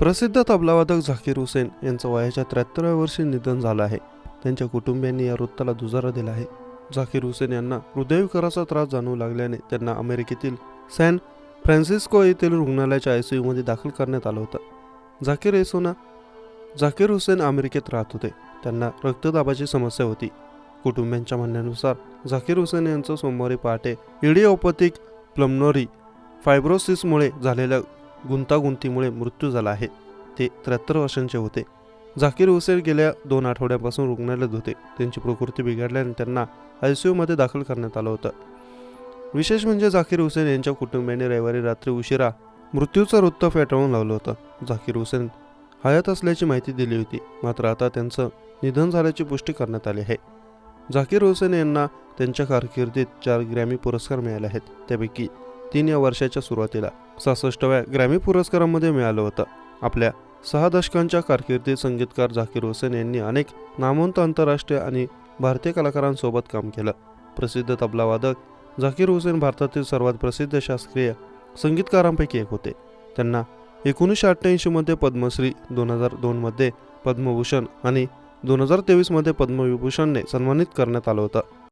प्रसिद्ध तबलावादक झाकीर हुसेन यांचं वयाच्या त्र्याहत्तराव्या वर्षी निधन झालं आहे. त्यांच्या कुटुंबियांनी या वृत्ताला दुजारा दिला आहे. झाकीर हुसेन यांना हृदयविकाराचा त्रास जाणवू लागल्याने त्यांना अमेरिकेतील सॅन फ्रान्सिस्को येथील रुग्णालयाच्या आय सी यूमध्ये दाखल करण्यात आलं होतं. झाकीर येसोना झाकीर हुसेन अमेरिकेत राहत होते. त्यांना रक्तदाबाची समस्या होती. कुटुंबियांच्या म्हणण्यानुसार झाकीर हुसेन यांचं सोमवारी पहाटे इडिओपॅथिक प्लमनोरी फायब्रोसिसमुळे झालेल्या गुंतागुंतीमुळे मृत्यू झाला आहे. ते त्र्याहत्तर वर्षांचे होते. झाकीर हुसेन गेल्या दोन आठवड्यापासून रुग्णालयात होते. त्यांची प्रकृती बिघडल्याने त्यांना आय सी यूमध्ये दाखल करण्यात आलं होतं. विशेष म्हणजे झाकीर हुसेन यांच्या कुटुंबियांनी रविवारी रात्री उशिरा मृत्यूचं वृत्त फेटाळून लावलं होतं. झाकीर हुसेन हयात असल्याची माहिती दिली होती. मात्र आता त्यांचं निधन झाल्याची पुष्टी करण्यात आली आहे. झाकीर हुसेन यांना त्यांच्या कारकिर्दीत चार ग्रॅमी पुरस्कार मिळाले आहेत. त्यापैकी तीन या वर्षाच्या सुरुवातीला सहासष्टव्या ग्रॅमी पुरस्कारामध्ये मिळालं होतं. आपल्या सहा दशकांच्या कारकिर्दीत संगीतकार झाकीर हुसेन यांनी अनेक नामवंत आंतरराष्ट्रीय आणि भारतीय कलाकारांसोबत काम केलं. प्रसिद्ध तबलावादक झाकीर हुसेन भारतातील सर्वात प्रसिद्ध शास्त्रीय संगीतकारांपैकी एक होते. त्यांना एकोणीसशे अठ्ठ्याऐंशीमध्ये पद्मश्री दोन हजार दोनमध्ये पद्मभूषण आणि दोन हजार तेवीसमध्ये पद्मविभूषणने सन्मानित करण्यात आलं होतं.